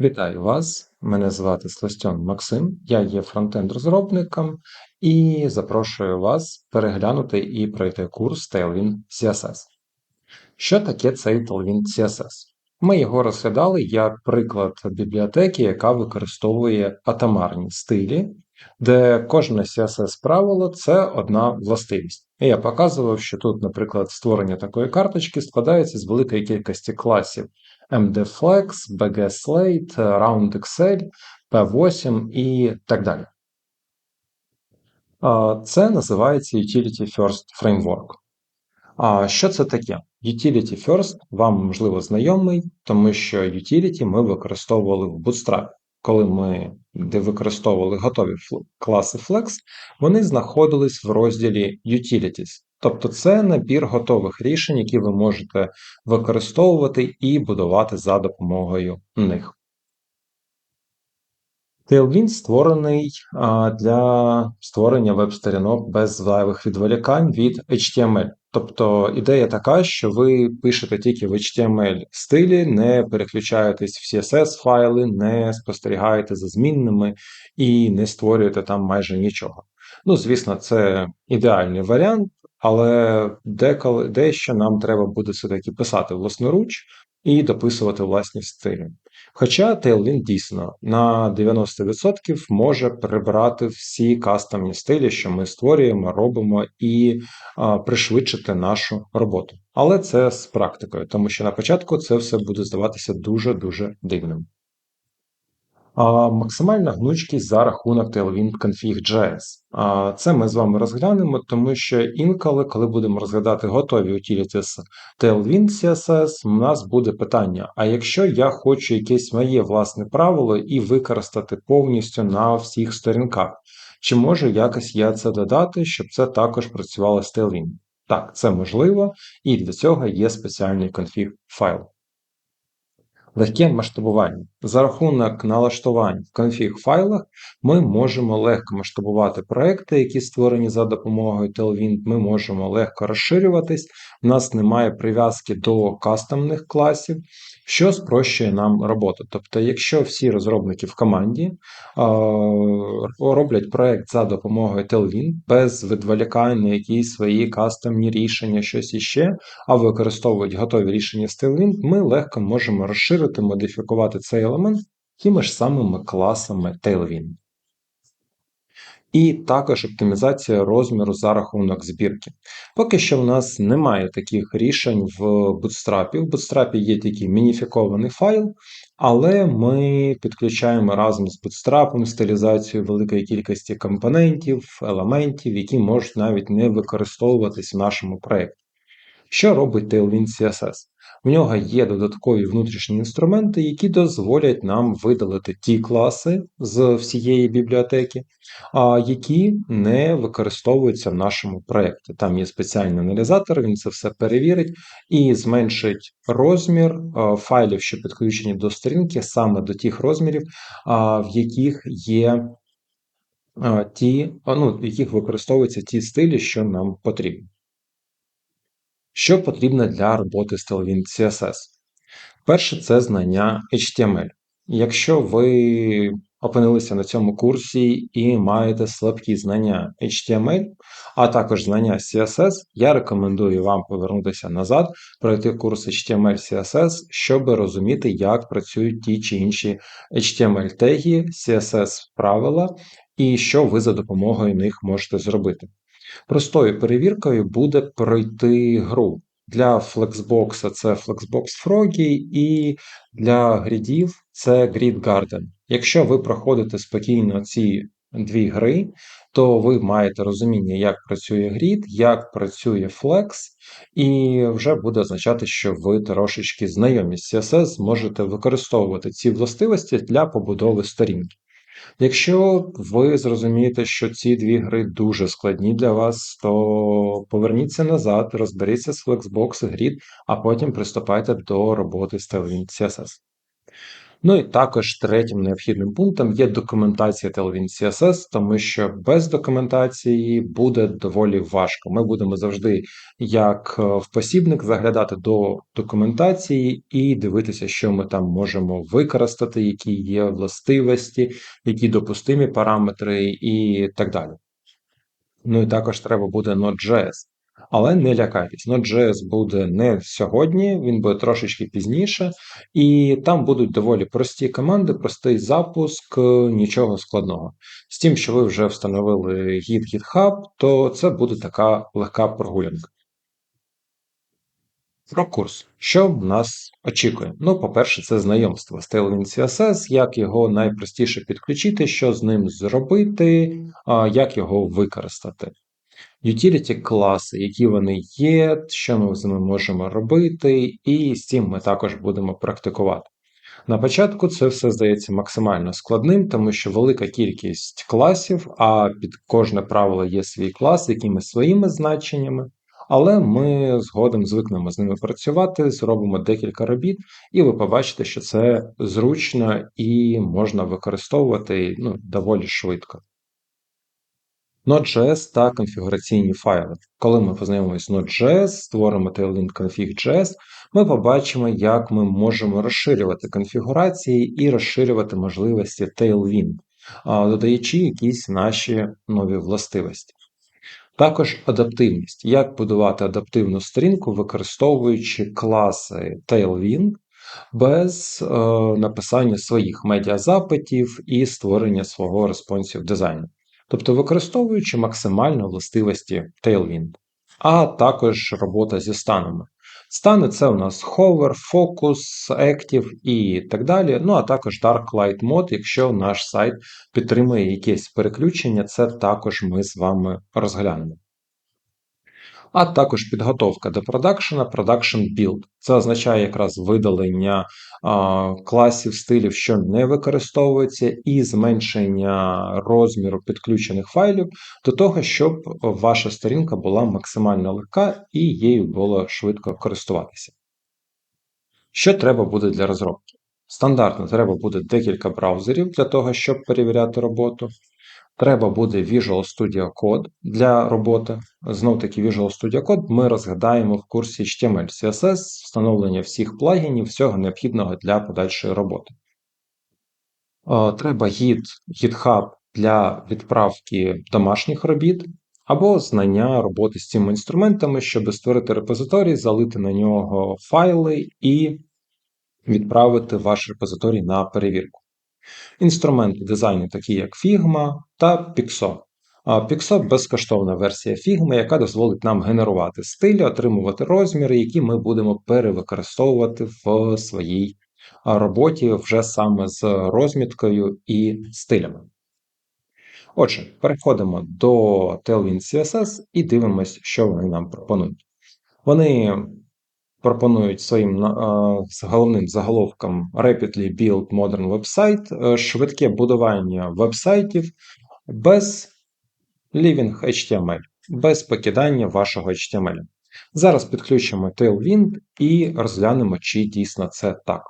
Вітаю вас! Мене звати Сластьон Максим, я є фронтенд-розробником і запрошую вас переглянути і пройти курс Tailwind CSS. Що таке цей Tailwind CSS? Ми його розглядали як приклад бібліотеки, яка використовує атомарні стилі, де кожне CSS правило це одна властивість. І я показував, що тут, наприклад, створення такої карточки складається з великої кількості класів MDFlex, BGSlate, RoundXL, P8 і так далі. Це називається Utility First Framework. А що це таке? Utility First вам можливо знайомий, тому що Utility ми використовували в Bootstrap. Коли ми де використовували готові класи Flex, вони знаходились в розділі Utilities. Тобто це набір готових рішень, які ви можете використовувати і будувати за допомогою них. Tailwind створений для створення веб-сторінок без зайвих відволікань від HTML. Тобто ідея така, що ви пишете тільки в HTML стилі, не переключаєтесь в CSS файли, не спостерігаєте за змінними і не створюєте там майже нічого. Ну, звісно, це ідеальний варіант, але деколи дещо нам треба буде все-таки писати власноруч і дописувати власні стилі. Хоча Tailwind дійсно на 90% може прибрати всі кастомні стилі, що ми створюємо, робимо, і а, пришвидшити нашу роботу. Але це з практикою, тому що на початку це все буде здаватися дуже-дуже дивним. Максимальна гнучкість за рахунок Tailwind Config.js. Це ми з вами розглянемо, тому що інколи, коли будемо розглядати готові utilities Tailwind CSS, у нас буде питання: а якщо я хочу якесь моє власне правило і використати повністю на всіх сторінках, чи можу якось я це додати, щоб це також працювало з Tailwind? Так, це можливо, і для цього є спеціальний конфіг файл. Легке масштабування. За рахунок налаштувань в конфіг файлах ми можемо легко масштабувати проекти, які створені за допомогою Tailwind, Ми можемо легко розширюватись, у нас немає прив'язки до кастомних класів, що спрощує нам роботу. Тобто, якщо всі розробники в команді роблять проект за допомогою Tailwind, без відволікань на якісь свої кастомні рішення, щось іще, а використовують готові рішення з Tailwind, ми легко можемо розширити, модифікувати цей елемент тими ж самими класами Tailwind. І також оптимізація розміру за рахунок збірки. Поки що в нас немає таких рішень в Bootstrap. В Bootstrap є тільки мініфікований файл, але ми підключаємо разом з Bootstrap стилізацію великої кількості компонентів, елементів, які можуть навіть не використовуватись в нашому проєкті. Що робить Tailwind CSS? В нього є додаткові внутрішні інструменти, які дозволять нам видалити ті класи з всієї бібліотеки, які не використовуються в нашому проєкті. Там є спеціальний аналізатор, він це все перевірить і зменшить розмір файлів, що підключені до сторінки, саме до тих розмірів, в яких є ті, ну, яких використовуються ті стилі, що нам потрібні. Що потрібно для роботи з Tailwind CSS? Перше, це знання HTML. Якщо ви опинилися на цьому курсі і маєте слабкі знання HTML, а також знання CSS, я рекомендую вам повернутися назад, пройти курс HTML CSS, щоб розуміти, як працюють ті чи інші HTML-теги, CSS-правила і що ви за допомогою них можете зробити. Простою перевіркою буде пройти гру. Для Flexbox це Flexbox Froggy, і для грідів це Grid Garden. Якщо ви проходите спокійно ці дві гри, то ви маєте розуміння, як працює грід, як працює Flex, і вже буде означати, що ви трошечки знайомі з CSS, зможете використовувати ці властивості для побудови сторінки. Якщо ви зрозумієте, що ці дві гри дуже складні для вас, то поверніться назад, розберіться з Flexbox Grid, а потім приступайте до роботи з Tailwind CSS. Ну і також третім необхідним пунктом є документація Tailwind CSS, тому що без документації буде доволі важко. Ми будемо завжди, як е, в посібник, заглядати до документації і дивитися, що ми там можемо використати, які є властивості, які допустимі параметри і так далі. Ну і також треба буде Node.js. Але не лякайтесь, Node.js буде не сьогодні, він буде трошечки пізніше, і там будуть доволі прості команди, простий запуск, нічого складного. З тим, що ви вже встановили Git GitHub, то це буде така легка прогулянка. Про курс. Що нас очікує? Ну, по-перше, це знайомство з Tailwind CSS, як його найпростіше підключити, що з ним зробити, як його використати. Utility класи, які вони є, що ми з ними можемо робити, і з цим ми також будемо практикувати. На початку це все здається максимально складним, тому що велика кількість класів, а під кожне правило є свій клас, якими своїми значеннями. Але ми згодом звикнемо з ними працювати, зробимо декілька робіт, і ви побачите, що це зручно і можна використовувати ну, доволі швидко. Node.js та конфігураційні файли. Коли ми познайомимося з Node.js, створимо tailwind config.js, ми побачимо, як ми можемо розширювати конфігурації і розширювати можливості Tailwind, додаючи якісь наші нові властивості. Також адаптивність. Як будувати адаптивну сторінку, використовуючи класи Tailwind без е, написання своїх медіазапитів і створення свого респонсів дизайну тобто використовуючи максимально властивості Tailwind, а також робота зі станами. Стани це у нас Hover, Focus, Active і так далі. Ну а також Dark Light Mode, якщо наш сайт підтримує якесь переключення, це також ми з вами розглянемо а також підготовка до продакшена, production build. Це означає якраз видалення а, класів, стилів, що не використовуються, і зменшення розміру підключених файлів до того, щоб ваша сторінка була максимально легка і її було швидко користуватися. Що треба буде для розробки? Стандартно треба буде декілька браузерів для того, щоб перевіряти роботу. Треба буде Visual Studio Code для роботи. Знов таки Visual Studio Code ми розглядаємо в курсі HTML, CSS, встановлення всіх плагінів, всього необхідного для подальшої роботи. Треба Git, GitHub для відправки домашніх робіт, або знання роботи з цими інструментами, щоб створити репозиторій, залити на нього файли і відправити ваш репозиторій на перевірку. Інструменти дизайну, такі як Figma та Pixo. Pixo безкоштовна версія Figma, яка дозволить нам генерувати стилі, отримувати розміри, які ми будемо перевикористовувати в своїй роботі вже саме з розміткою і стилями. Отже, переходимо до Tailwind CSS і дивимося, що вони нам пропонують. Вони пропонують своїм головним заголовком Rapidly Build Modern Website е, швидке будування вебсайтів без Living HTML, без покидання вашого HTML. Зараз підключимо Tailwind і розглянемо, чи дійсно це так.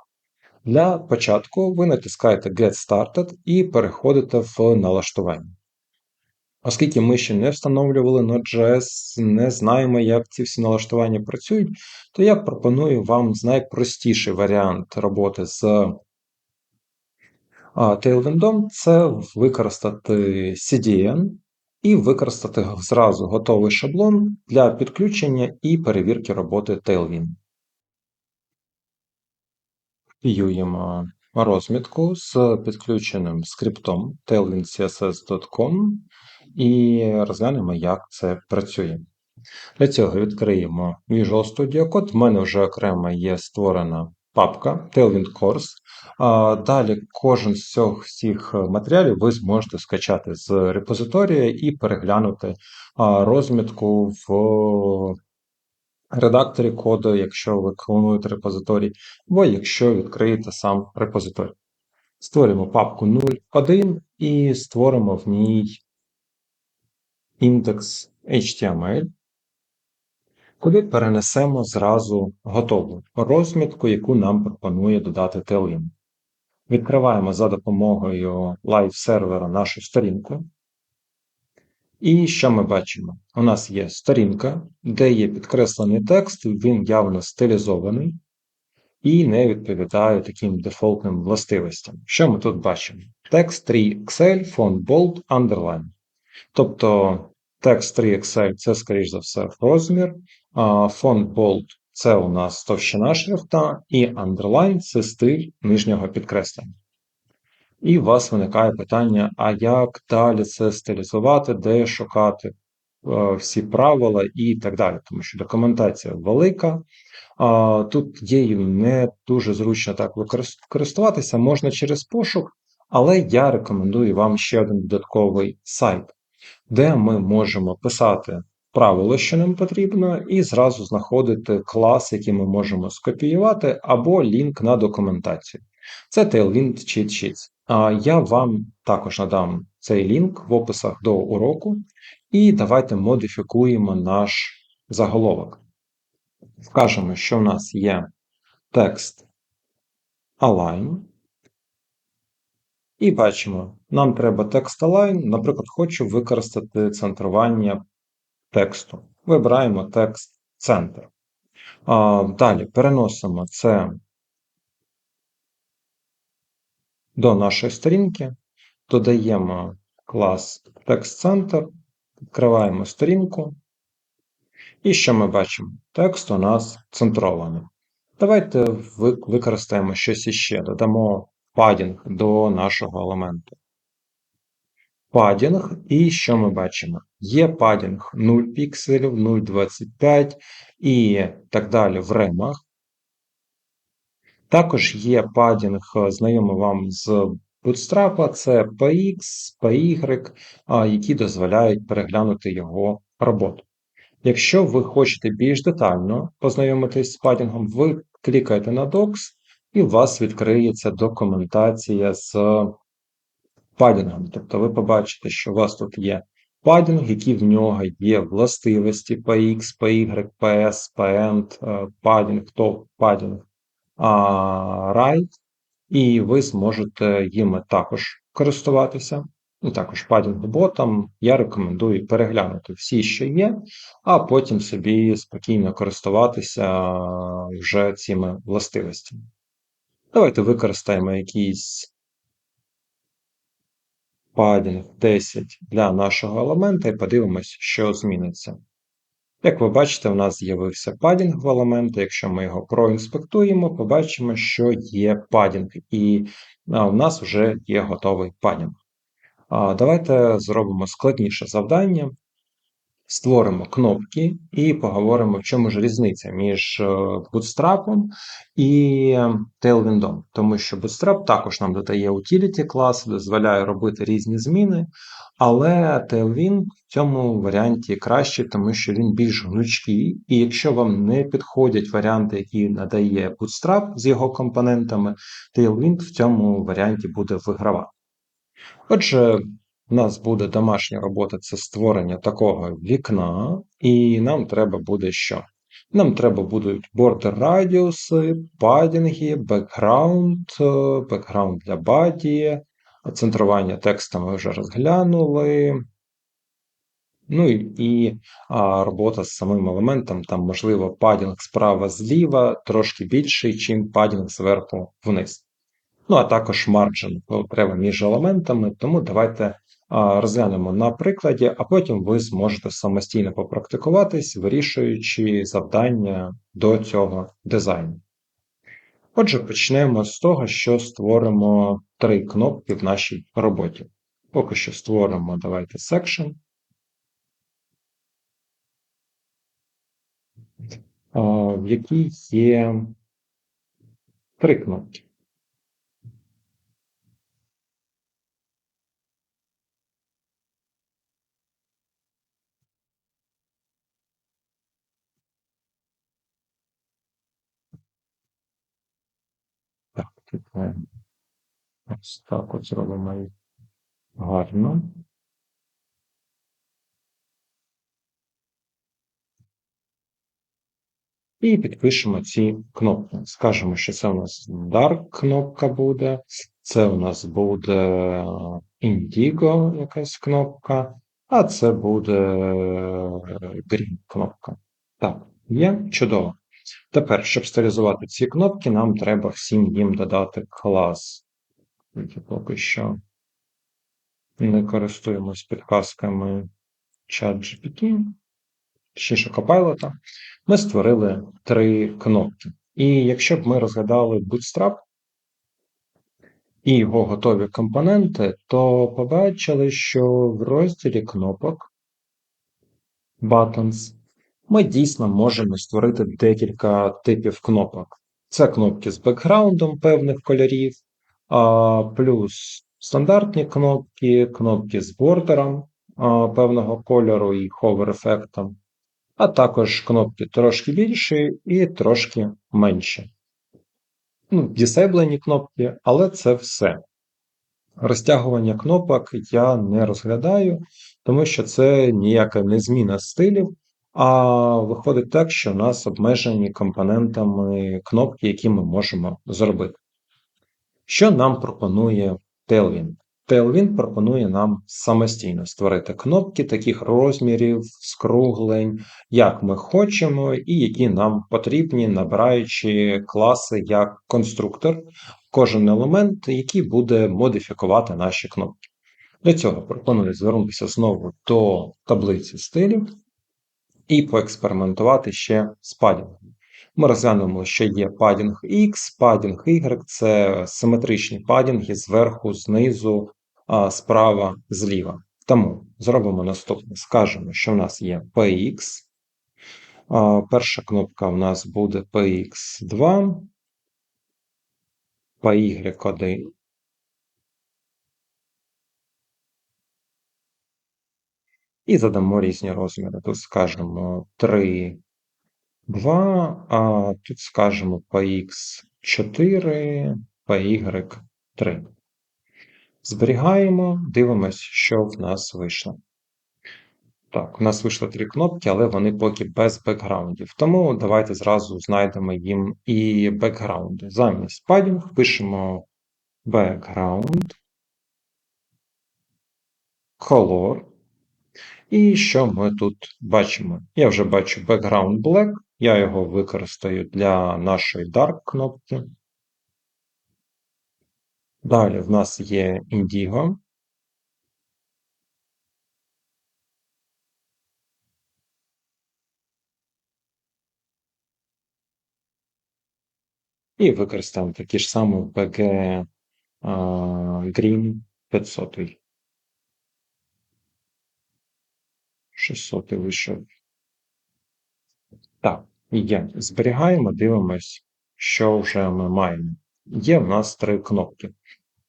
Для початку ви натискаєте Get Started і переходите в налаштування. Оскільки ми ще не встановлювали Node.js, не знаємо, як ці всі налаштування працюють, то я пропоную вам найпростіший варіант роботи з Tailwind це використати CDN і використати зразу готовий шаблон для підключення і перевірки роботи Tailwind. Копіюємо розмітку з підключеним скриптом tailwindcss.com і розглянемо, як це працює. Для цього відкриємо Visual Studio Code. В мене вже окремо є створена папка Tailwind Course. Далі кожен з цих всіх матеріалів ви зможете скачати з репозиторія і переглянути розмітку в редакторі коду, якщо ви клонуєте репозиторій, або якщо відкриєте сам репозиторій. Створюємо папку 0.1 і створимо в ній індекс HTML, куди перенесемо зразу готову розмітку, яку нам пропонує додати Tailwind. Відкриваємо за допомогою лайв-сервера нашу сторінку. І що ми бачимо? У нас є сторінка, де є підкреслений текст, він явно стилізований і не відповідає таким дефолтним властивостям. Що ми тут бачимо? Текст 3XL, font bold, underline. Тобто текст 3XL це, скоріш за все, розмір, фон bold це у нас товщина шрифта, і underline це стиль нижнього підкреслення. І у вас виникає питання: а як далі це стилізувати, де шукати е, всі правила і так далі, тому що документація велика. Тут дією не дуже зручно так користуватися, можна через пошук, але я рекомендую вам ще один додатковий сайт, де ми можемо писати правило, що нам потрібно, і зразу знаходити клас, який ми можемо скопіювати, або лінк на документацію. Це Tailwind Cheat Sheets. Я вам також надам цей лінк в описах до уроку, і давайте модифікуємо наш заголовок. Вкажемо, що в нас є текст align. І бачимо, нам треба текст align, наприклад, хочу використати центрування тексту. Вибираємо текст центр. Далі переносимо це до нашої сторінки, додаємо клас TextCenter, відкриваємо сторінку. І що ми бачимо? Текст у нас центрований. Давайте використаємо щось іще, додамо падінг до нашого елементу. Падінг, і що ми бачимо? Є падінг 0 пікселів, 0,25 і так далі в ремах. Також є падінг, знайомий вам з Bootstrap, це PX, PY, які дозволяють переглянути його роботу. Якщо ви хочете більш детально познайомитись з падінгом, ви клікаєте на Docs, і у вас відкриється документація з падінгом. Тобто ви побачите, що у вас тут є падінг, які в нього є властивості PX, PY, PS, PEND, падінг, топ падінг Right, і ви зможете їм також користуватися. І також падінг-ботом я рекомендую переглянути всі, що є, а потім собі спокійно користуватися вже цими властивостями. Давайте використаємо якийсь падінг 10 для нашого елемента і подивимось, що зміниться. Як ви бачите, у нас з'явився падінг в елементи. Якщо ми його проінспектуємо, побачимо, що є падінг, і у нас вже є готовий падінг. Давайте зробимо складніше завдання. Створимо кнопки і поговоримо, в чому ж різниця між е, Bootstrap і Tailwind. Тому що Bootstrap також нам додає utility класи, дозволяє робити різні зміни, але Tailwind в цьому варіанті краще, тому що він більш гнучкий, і якщо вам не підходять варіанти, які надає Bootstrap з його компонентами, Tailwind в цьому варіанті буде вигравати. Отже, у нас буде домашня робота це створення такого вікна, і нам треба буде що? Нам треба будуть border радіуси, падінги, бекграунд, бекграунд для баді, центрування текста ми вже розглянули. Ну і і а, робота з самим елементом, там, можливо, падінг справа зліва трошки більший, чим падінг зверху вниз. Ну, а також марджин треба між елементами, тому давайте розглянемо на прикладі, а потім ви зможете самостійно попрактикуватись, вирішуючи завдання до цього дизайну. Отже, почнемо з того, що створимо три кнопки в нашій роботі. Поки що створимо давайте section. В якій є три кнопки. Типаємо. Ось так от зробимо їх гарно. І підпишемо ці кнопки. Скажемо, що це у нас Dark кнопка буде, це у нас буде Indigo якась кнопка, а це буде Green кнопка. Так, є чудово. Тепер, щоб стилізувати ці кнопки, нам треба всім їм додати клас. Поки що не користуємось підказками ChatGPT, точніше Copilot. Ми створили три кнопки. І якщо б ми розглядали Bootstrap і його готові компоненти, то побачили, що в розділі кнопок Buttons ми дійсно можемо створити декілька типів кнопок. Це кнопки з бекграундом певних кольорів, плюс стандартні кнопки, кнопки з бордером певного кольору і ховер-ефектом, а також кнопки трошки більші і трошки менші. Ну, Дісейблені кнопки, але це все. Розтягування кнопок я не розглядаю, тому що це ніяка не зміна стилів, а виходить так, що у нас обмежені компонентами кнопки, які ми можемо зробити. Що нам пропонує Tailwind? Tailwind пропонує нам самостійно створити кнопки таких розмірів, скруглень, як ми хочемо, і які нам потрібні, набираючи класи як конструктор, кожен елемент, який буде модифікувати наші кнопки. Для цього пропоную звернутися знову до таблиці стилів і поекспериментувати ще з падінгом. Ми розглянемо, що є падінг X, падінг Y це симетричні падінги зверху, знизу, справа, зліва. Тому зробимо наступне: скажемо, що в нас є PX. Перша кнопка в нас буде PX2, PY1. І задамо різні розміри. Тут скажемо 3, 2, а тут скажемо PX4, PY3. Зберігаємо, дивимось, що в нас вийшло. Так, у нас вийшло три кнопки, але вони поки без бекграундів. Тому давайте зразу знайдемо їм і бекграунди. Замість падінг пишемо background, color. І що ми тут бачимо? Я вже бачу background black, я його використаю для нашої dark кнопки. Далі в нас є Indigo. І використаємо такі ж самі BG Green 500. 600 вийшов. Так, є. Зберігаємо, дивимось, що вже ми маємо. Є в нас три кнопки.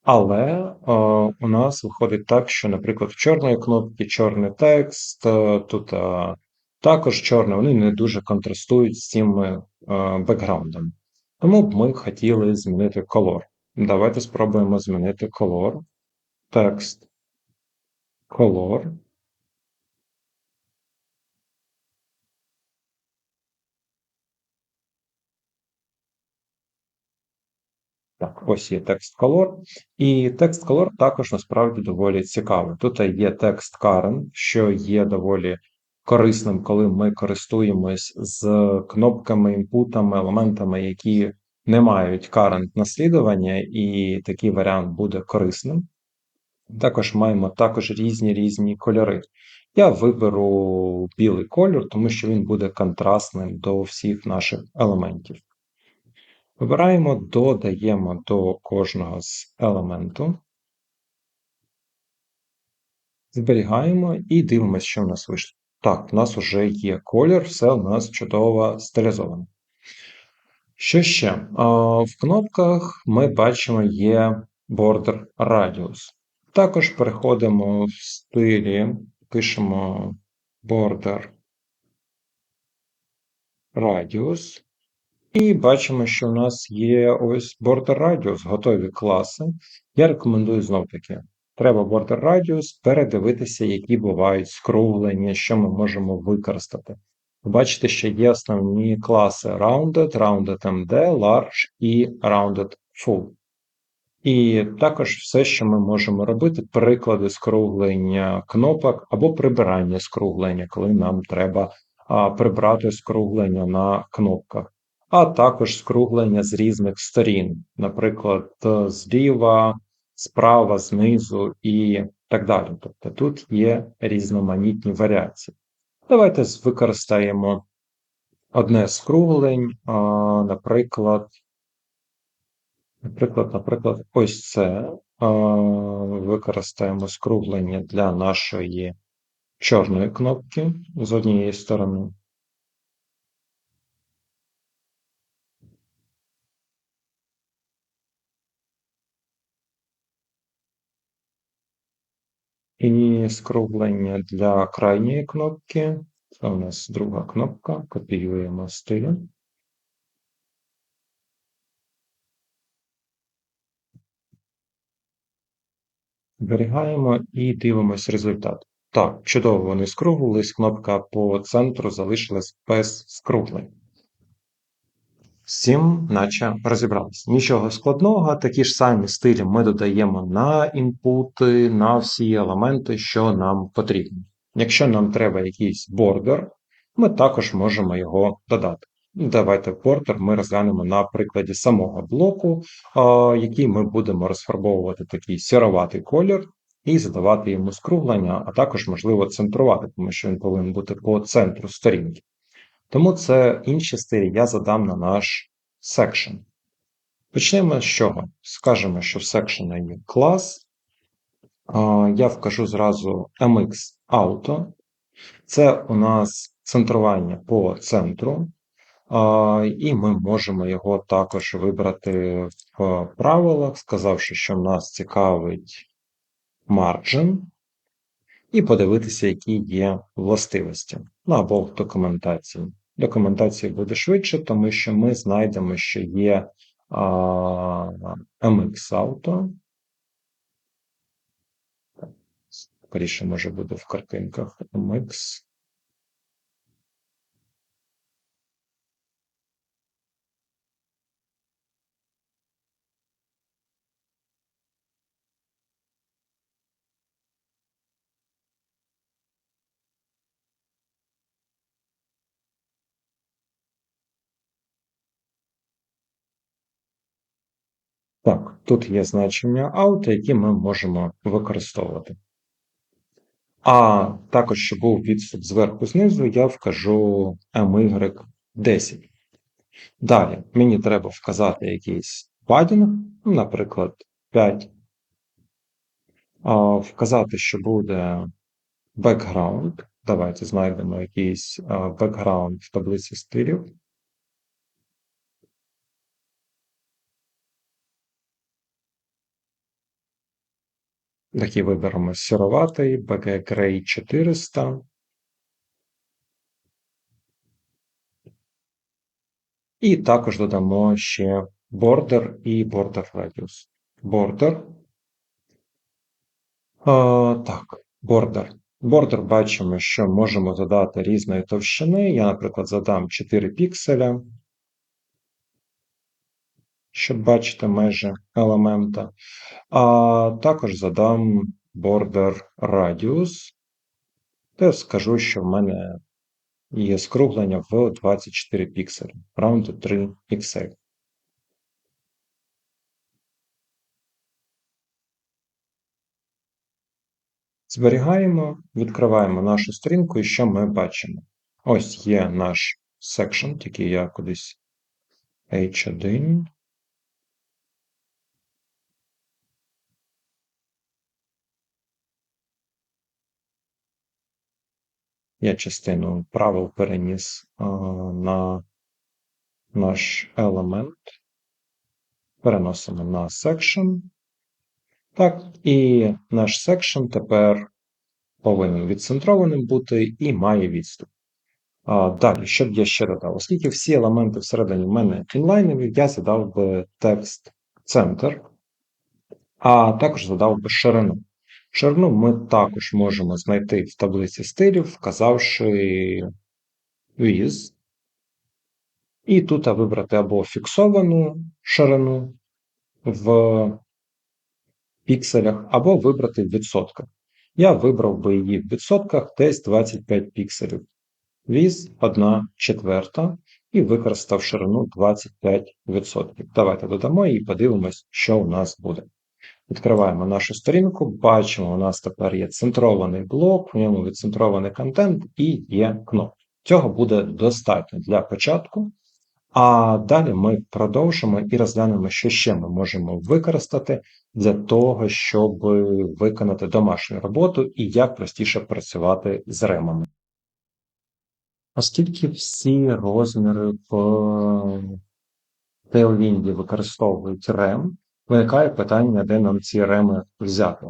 Але е, у нас виходить так, що, наприклад, в чорної кнопки чорний текст, е, тут е, також чорний, вони не дуже контрастують з цими е, бекграундами. Тому б ми хотіли змінити колор. Давайте спробуємо змінити колор. Текст. Колор. Так, ось є текст color. І текст color також насправді доволі цікавий. Тут є текст current, що є доволі корисним, коли ми користуємось з кнопками, інпутами, елементами, які не мають current наслідування, і такий варіант буде корисним. Також маємо також різні різні кольори. Я виберу білий кольор, тому що він буде контрастним до всіх наших елементів. Вибираємо, додаємо до кожного з елементу, зберігаємо і дивимося, що в нас вийшло. Так, у нас вже є колір, все у нас чудово стилізовано. Що ще? В кнопках ми бачимо є border radius. Також переходимо в стилі, пишемо border radius. І бачимо, що у нас є ось border radius, готові класи. Я рекомендую знов таки. Треба border radius передивитися, які бувають скруглення, що ми можемо використати. бачите, що є основні класи Rounded, Rounded MD, Large і Rounded Full. І також все, що ми можемо робити, приклади скруглення кнопок або прибирання скруглення, коли нам треба прибрати скруглення на кнопках, а також скруглення з різних сторін, наприклад, зліва, справа, знизу і так далі. Тобто тут є різноманітні варіації. Давайте використаємо одне з круглень, наприклад. Наприклад, наприклад, ось це використаємо скруглення для нашої чорної кнопки з однієї сторони. І скруглення для крайньої кнопки. Це у нас друга кнопка. Копіюємо стиль. Зберігаємо і дивимось результат. Так, чудово вони скруглились, кнопка по центру залишилась без скруглень. Всім, наче розібрались. Нічого складного, такі ж самі стилі ми додаємо на інпути, на всі елементи, що нам потрібно. Якщо нам треба якийсь бордер, ми також можемо його додати. Давайте бордер ми розглянемо на прикладі самого блоку, який ми будемо розфарбовувати такий сіроватий колір і задавати йому скруглення, а також, можливо, центрувати, тому що він повинен бути по центру сторінки. Тому це інші стилі я задам на наш section. Почнемо з чого? Скажемо, що в section є клас. Я вкажу зразу MX Auto. Це у нас центрування по центру. І ми можемо його також вибрати в правилах, сказавши, що нас цікавить margin, і подивитися, які є властивості. Ну або в документації. Документація буде швидше, тому що ми знайдемо, що є а, MX Auto. Скоріше, може буде в картинках MX. Так, тут є значення out, які ми можемо використовувати. А також, щоб був відступ зверху знизу, я вкажу MY10. Далі мені треба вказати якийсь падінг, наприклад, 5. Вказати, що буде background. Давайте знайдемо якийсь background в таблиці стилів. Такий виберемо сіроватий, BG Grey 400. І також додамо ще border і border radius. Border. А, Так, border. Border бачимо, що можемо задати різної товщини. Я, наприклад, задам 4 пікселя, щоб бачити межі елемента. А також задам border radius, де скажу, що в мене є скруглення в 24 пікселі, round 3 пікселі. Зберігаємо, відкриваємо нашу сторінку, і що ми бачимо? Ось є наш section, який я кудись H1. Я частину правил переніс а, на наш елемент. Переносимо на section. Так, і наш section тепер повинен відцентрованим бути і має відступ. А, Далі, що б я ще додав? Оскільки всі елементи всередині в мене інлайнові, я задав би текст центр, а також задав би ширину. Ширину ми також можемо знайти в таблиці стилів, вказавши with. І тут вибрати або фіксовану ширину в пікселях, або вибрати в відсотках. Я вибрав би її в відсотках десь 25 пікселів. Віз 1 четверта і використав ширину 25%. Давайте додамо і подивимось, що у нас буде. Відкриваємо нашу сторінку, бачимо, у нас тепер є центрований блок, в ньому відцентрований контент і є кнопки. Цього буде достатньо для початку. А далі ми продовжимо і розглянемо, що ще ми можемо використати для того, щоб виконати домашню роботу і як простіше працювати з ремами. Оскільки всі розміри в Tailwind використовують рем, виникає питання, де нам ці реми взяти.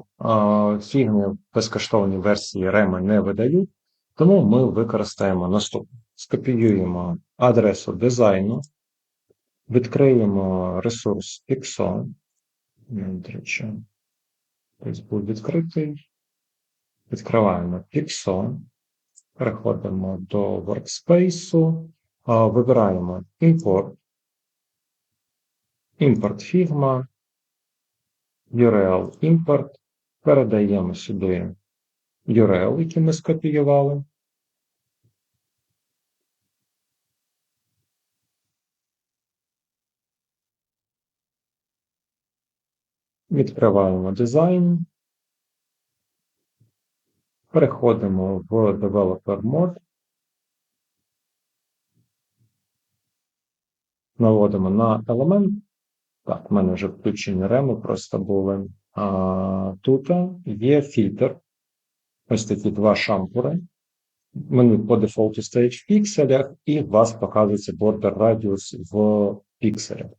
Фігни безкоштовні версії реми не видають, тому ми використаємо наступне. Скопіюємо адресу дизайну, відкриємо ресурс Pixon. Ось був відкритий. Відкриваємо Pixon, переходимо до Workspace, вибираємо Import, Import Figma, URL Import, передаємо сюди URL, який ми скопіювали. Відкриваємо дизайн. Переходимо в Developer Mode. Наводимо на елемент. Так, в мене вже включені реми просто були. А, Тут є фільтр. Ось такі два шампури. Вони по дефолту стоять в пікселях, і у вас показується border radius в пікселях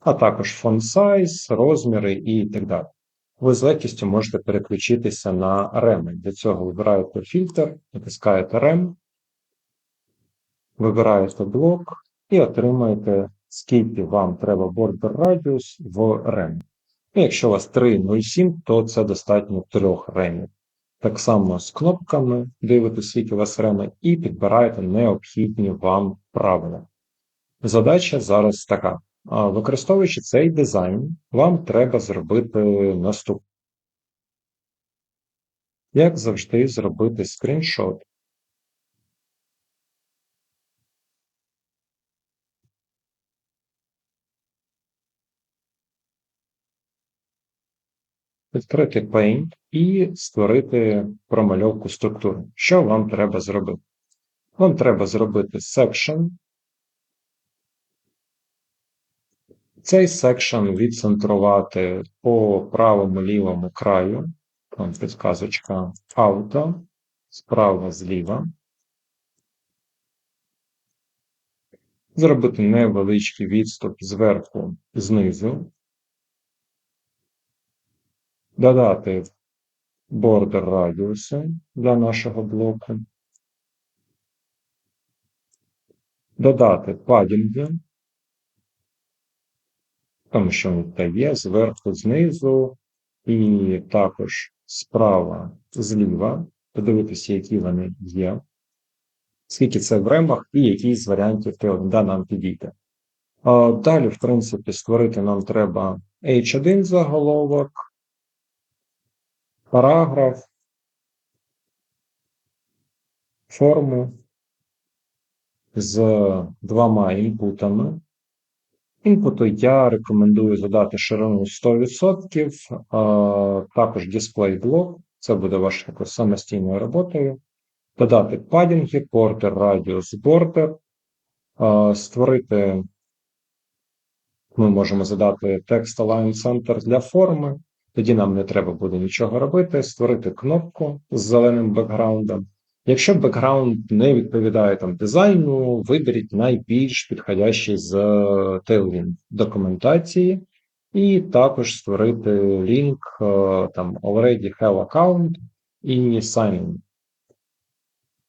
а також font size, розміри і так далі. Ви з легкістю можете переключитися на реми. Для цього вибираєте фільтр, натискаєте рем, вибираєте блок і отримаєте, скільки вам треба border radius в рем. І якщо у вас 3.07, то це достатньо трьох ремів. Так само з кнопками дивитесь, скільки у вас реми, і підбираєте необхідні вам правила. Задача зараз така. Використовуючи цей дизайн, вам треба зробити наступне. Як завжди, зробити скріншот. Відкрити Paint і створити промальовку структури. Що вам треба зробити? Вам треба зробити section Цей секшн відцентрувати по правому лівому краю, там підказочка авто, справа зліва. Зробити невеличкий відступ зверху знизу, додати бордер радіуси для нашого блоку, додати падінги тому що він є зверху, знизу, і також справа, зліва, подивитися, які вони є, скільки це в ремах, і який з варіантів теорда нам підійде. Далі, в принципі, створити нам треба H1 заголовок, параграф, форму з двома інпутами. Інпуту я рекомендую задати ширину 100%, також дисплей блок, це буде вашою самостійною роботою. Додати падінги, портер, радіус, бордер, створити, ми можемо задати текст Align Center для форми, тоді нам не треба буде нічого робити, створити кнопку з зеленим бекграундом. Якщо бекграунд не відповідає там дизайну, виберіть найбільш підходящий з Tailwind документації, і також створити лінк е, там already have account і sign in.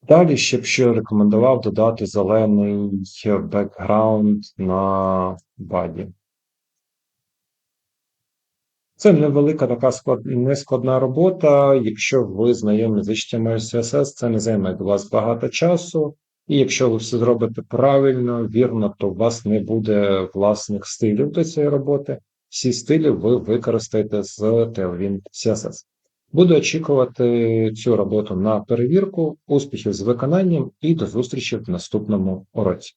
Далі ще б ще рекомендував додати зелений бекграунд на баді. Це невелика така склад... нескладна робота. Якщо ви знайомі з HTML CSS, це не займе до вас багато часу. І якщо ви все зробите правильно, вірно, то у вас не буде власних стилів до цієї роботи. Всі стилі ви використаєте з Tailwind CSS. Буду очікувати цю роботу на перевірку, успіхів з виконанням і до зустрічі в наступному уроці.